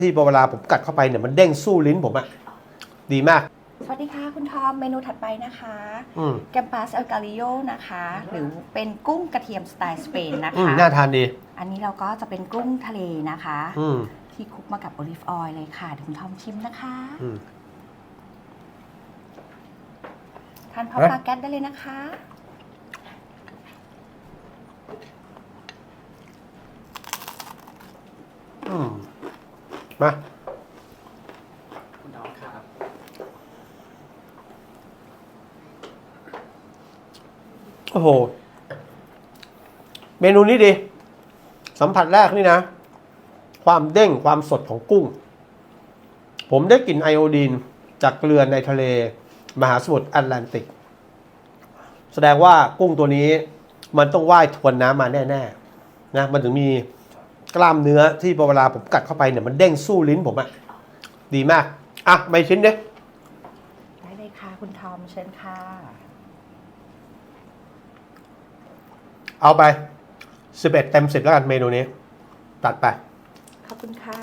ที่เวลาผมกัดเข้าไปเนี่ยมันเด้งสู้ลิ้นผมอะดีมาก สวัสดีค่ะคุณทอม เมนูถัดไปนะคะอืมแกมปัสเอลกาลิโยนะคะ หรือเป็นกุ้งกระเทียมสไตล์สเปนนะอืมคะ น่าทานดีอันนี้เราก็จะเป็นกุ้งทะเลนะคะ อืมที่คลุกมากับโอลิฟออยล์เลยค่ะเดี๋ยวคุณทอมชิมนะคะอืม ทานพร้อมเอ๊ะ ปลาแก๊สได้เลยนะคะ อืม มา คุณน้องครับ โอ้โห เมนูนี้ดี สัมผัสแรกนี่นะ ความเด้งความสดของกุ้ง ผมได้กลิ่นไอโอดีน จากเกลือในทะเล มหาสมุทรแอตแลนติก แสดงว่ากุ้งตัวนี้มันต้องว่ายทวนน้ำมาแน่ ๆ นะ มันถึงมี กล้ามเนื้อที่เวลาผมกัดเข้าไปเนี่ยมันเด้งสู้ลิ้นผมอะดีมาก อะไม่ชิ้นเด้ได้เลยค่ะคุณทอมเชิญค่ะ เอาไป11เต็ม10แล้วกันเมนูนี้ ตัดไป ขอบคุณค่ะ